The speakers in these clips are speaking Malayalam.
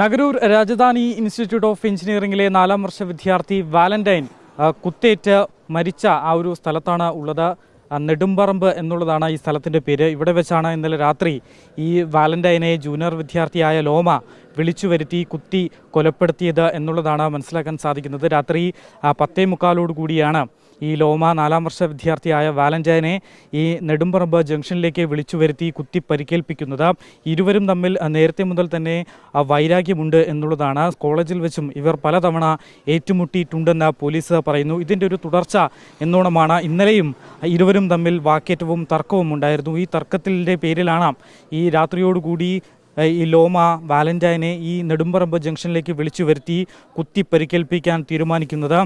നഗരൂർ രാജധാനി ഇൻസ്റ്റിറ്റ്യൂട്ട് ഓഫ് എഞ്ചിനീയറിംഗിലെ നാലാം വർഷ വിദ്യാർത്ഥി വാലന്റൈൻ കുത്തേറ്റ് മരിച്ച ആ ഒരു സ്ഥലത്താണ് ഉള്ളത്. നെടുമ്പറമ്പ് എന്നുള്ളതാണ് ഈ സ്ഥലത്തിന്റെ പേര്. ഇവിടെ വെച്ചാണ് ഇന്നലെ രാത്രി ഈ വാലന്റൈനെ ജൂനിയർ വിദ്യാർത്ഥിയായ ലോമ വിളിച്ചു വരുത്തി കുത്തി കൊലപ്പെടുത്തിയത് എന്നുള്ളതാണ് മനസ്സിലാക്കാൻ സാധിക്കുന്നത്. രാത്രി പത്തേ മുക്കാലോടുകൂടിയാണ് ഈ ലോമ നാലാം വർഷ വിദ്യാർത്ഥിയായ വാലന്റൈനെ ഈ നെടുമ്പറമ്പ് ജംഗ്ഷനിലേക്ക് വിളിച്ചു വരുത്തി കുത്തി പരിക്കേൽപ്പിക്കുന്നത്. ഇരുവരും തമ്മിൽ നേരത്തെ മുതൽ തന്നെ വൈരാഗ്യമുണ്ട് എന്നുള്ളതാണ്. കോളേജിൽ വെച്ചും ഇവർ പലതവണ ഏറ്റുമുട്ടിയിട്ടുണ്ടെന്ന് പോലീസ് പറയുന്നു. ഇതിന്റെ ഒരു തുടർച്ച എന്നോണമാണ് ഇന്നലെയും ഇരുവരും തമ്മിൽ വാക്കേറ്റവും തർക്കവും ഉണ്ടായിരുന്നു. ഈ തർക്കത്തിന്റെ പേരിലാണ് ഈ രാത്രിയോടുകൂടി ഈ ലോമ വാലന്റൈനെ ഈ നെടുമ്പറമ്പ് ജംഗ്ഷനിലേക്ക് വിളിച്ചു വരുത്തി കുത്തി പരിക്കേൽപ്പിക്കാൻ തീരുമാനിക്കുന്നത്.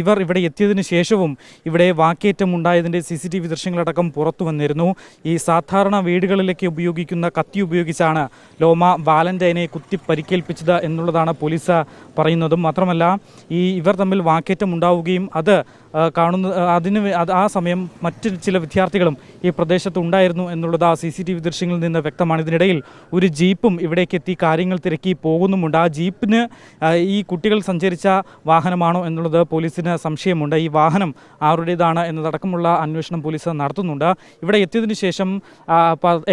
ഇവർ ഇവിടെ എത്തിയതിനു ശേഷവും ഇവിടെ വാക്കേറ്റം ഉണ്ടായതിന്റെ സി സി ടി വി ദൃശ്യങ്ങളടക്കം പുറത്തു വന്നിരുന്നു. ഈ സാധാരണ വീടുകളിലേക്ക് ഉപയോഗിക്കുന്ന കത്തി ഉപയോഗിച്ചാണ് ലോമ വാലന്റൈനെ കുത്തി പരിക്കേൽപ്പിച്ചത് എന്നുള്ളതാണ് പോലീസ് പറയുന്നതും. മാത്രമല്ല ഈ ഇവർ തമ്മിൽ വാക്കേറ്റം ഉണ്ടാവുകയും അത് കാണുന്ന അതിന് ആ സമയം മറ്റ് ചില വിദ്യാർത്ഥികളും ഈ പ്രദേശത്ത് ഉണ്ടായിരുന്നു എന്നുള്ളത് ആ സി സി ടി വി ദൃശ്യങ്ങളിൽ നിന്ന് വ്യക്തമാണ്. ഇതിനിടയിൽ ഒരു ജീപ്പും ഇവിടേക്ക് എത്തി കാര്യങ്ങൾ തിരക്കി പോകുന്നുമുണ്ട്. ആ ജീപ്പിന് ഈ കുട്ടികൾ സഞ്ചരിച്ച വാഹനമാണോ എന്നുള്ളത് പോലീസിന് സംശയമുണ്ട്. ഈ വാഹനം ആരുടേതാണ് എന്നതടക്കമുള്ള അന്വേഷണം പോലീസ് നടത്തുന്നുണ്ട്. ഇവിടെ എത്തിയതിന് ശേഷം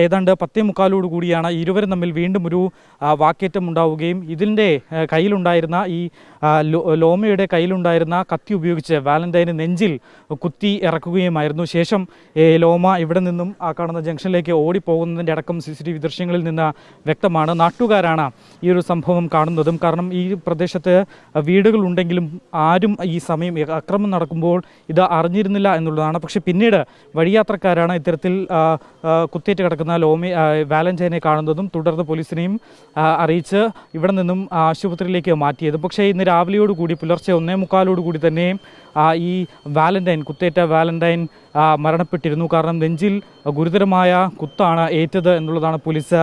ഏതാണ്ട് പത്തേ മുക്കാലോട് കൂടിയാണ് ഇരുവരും തമ്മിൽ വീണ്ടും ഒരു വാക്കേറ്റം ഉണ്ടാവുകയും ഇതിന്റെ കയ്യിലുണ്ടായിരുന്ന ഈ ലോമയുടെ കയ്യിലുണ്ടായിരുന്ന കത്തി ഉപയോഗിച്ച് വാലന്റൈന് നെഞ്ചിൽ കുത്തി ഇറക്കുകയുമായിരുന്നു. ശേഷം ലോമ ഇവിടെ നിന്നും ആ കാണുന്ന ജംഗ്ഷനിലേക്ക് ഓടിപ്പോകുന്നതിന്റെ അടക്കം സി സി ടി വി ദൃശ്യങ്ങളിൽ നിന്ന് വ്യക്തമാണ്. നാട്ടുകാരാണ് ഈ ഒരു സംഭവം കാണുന്നതും. കാരണം ഈ പ്രദേശത്ത് വീടുകളുണ്ടെങ്കിലും ആരും ഈ സമയം അക്രമം നടക്കുമ്പോൾ ഇത് അറിഞ്ഞിരുന്നില്ല എന്നുള്ളതാണ്. പക്ഷേ പിന്നീട് വഴിയാത്രക്കാരാണ് ഇത്തരത്തിൽ കുത്തേറ്റ് കിടക്കുന്ന ലോമി വാലന്റൈനെ കാണുന്നതും തുടർന്ന് പോലീസിനെയും അറിയിച്ച് ഇവിടെ നിന്നും ആശുപത്രിയിലേക്ക് മാറ്റിയത്. പക്ഷേ ഇന്ന് രാവിലെയോടുകൂടി പുലർച്ചെ ഒന്നേ മുക്കാലോടുകൂടി തന്നെ ഈ വാലന്റൈൻ കുത്തേറ്റ വാലന്റൈൻ മരണപ്പെട്ടിരുന്നു. കാരണം നെഞ്ചിൽ ഗുരുതരമായ കുത്താണ് ഏറ്റത് എന്നുള്ളതാണ് പോലീസ്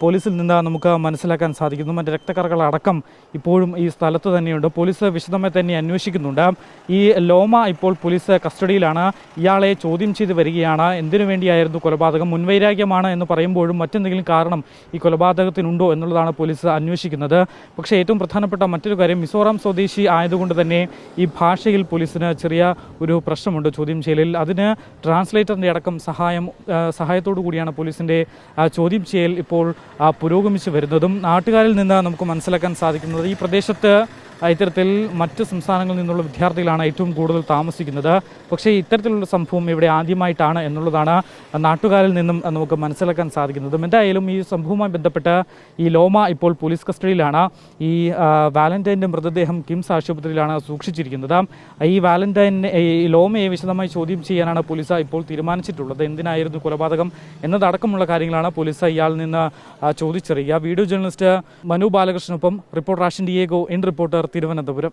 പോലീസിൽ നിന്ന് നമുക്ക് മനസ്സിലാക്കാൻ സാധിക്കുന്നു. മറ്റ് രക്തക്കറകൾ അടക്കം ഇപ്പോഴും ഈ സ്ഥലത്ത് തന്നെയുണ്ട്. പോലീസ് വിശദമായി തന്നെ അന്വേഷിക്കുന്നുണ്ട്. ഈ ലോമ ഇപ്പോൾ പോലീസ് കസ്റ്റഡിയിലാണ്. ഇയാളെ ചോദ്യം ചെയ്ത് വരികയാണ്. എന്തിനു വേണ്ടിയായിരുന്നു കൊലപാതകം? മുൻവൈരാഗ്യമാണ് എന്ന് പറയുമ്പോഴും മറ്റെന്തെങ്കിലും കാരണം ഈ കൊലപാതകത്തിനുണ്ടോ എന്നുള്ളതാണ് പോലീസ് അന്വേഷിക്കുന്നത്. പക്ഷേ ഏറ്റവും പ്രധാനപ്പെട്ട മറ്റൊരു കാര്യം മിസോറാം സ്വദേശി ആയതുകൊണ്ട് തന്നെ ഈ ഭാഷയിൽ പോലീസിന് ചെറിയ ഒരു പ്രശ്നമുണ്ട് ചോദ്യം ചെയ്യലിൽ. അതിന് ട്രാൻസ്ലേറ്ററിന്റെ അടക്കം സഹായം സഹായത്തോടു കൂടിയാണ് പോലീസിന്റെ ചോദ്യം ചെയ്യൽ ഇപ്പോൾ പുരോഗമിച്ചു വരുന്നതും. നാട്ടുകാരിൽ നിന്ന് നമുക്ക് മനസ്സിലാക്കാൻ സാധിക്കുന്നത് ഈ പ്രദേശത്ത് ഇത്തരത്തിൽ മറ്റ് സംസ്ഥാനങ്ങളിൽ നിന്നുള്ള വിദ്യാർത്ഥികളാണ് ഏറ്റവും കൂടുതൽ താമസിക്കുന്നത്. പക്ഷേ ഇത്തരത്തിലുള്ള സംഭവം ഇവിടെ ആദ്യമായിട്ടാണ് എന്നുള്ളതാണ് നാട്ടുകാരിൽ നിന്നും നമുക്ക് മനസ്സിലാക്കാൻ സാധിക്കുന്നതും. എന്തായാലും ഈ സംഭവവുമായി ബന്ധപ്പെട്ട് ഈ ലോമ ഇപ്പോൾ പോലീസ് കസ്റ്റഡിയിലാണ്. ഈ വാലന്റൈന്റെ മൃതദേഹം കിംസ് ആശുപത്രിയിലാണ് സൂക്ഷിച്ചിരിക്കുന്നത്. ഈ വാലന്റൈനെ ഈ ലോമയെ വിശദമായി ചോദ്യം ചെയ്യാനാണ് പോലീസ് ഇപ്പോൾ തീരുമാനിച്ചിട്ടുള്ളത്. എന്തിനായിരുന്നു കൊലപാതകം എന്നതടക്കമുള്ള കാര്യങ്ങളാണ് പോലീസ് ഇയാളിൽ നിന്ന് ചോദിച്ചറിയുക. Video journalist Manu ബാലകൃഷ്ണനൊപ്പം reporter Ashin Diego in reporter Thiruvananthapuram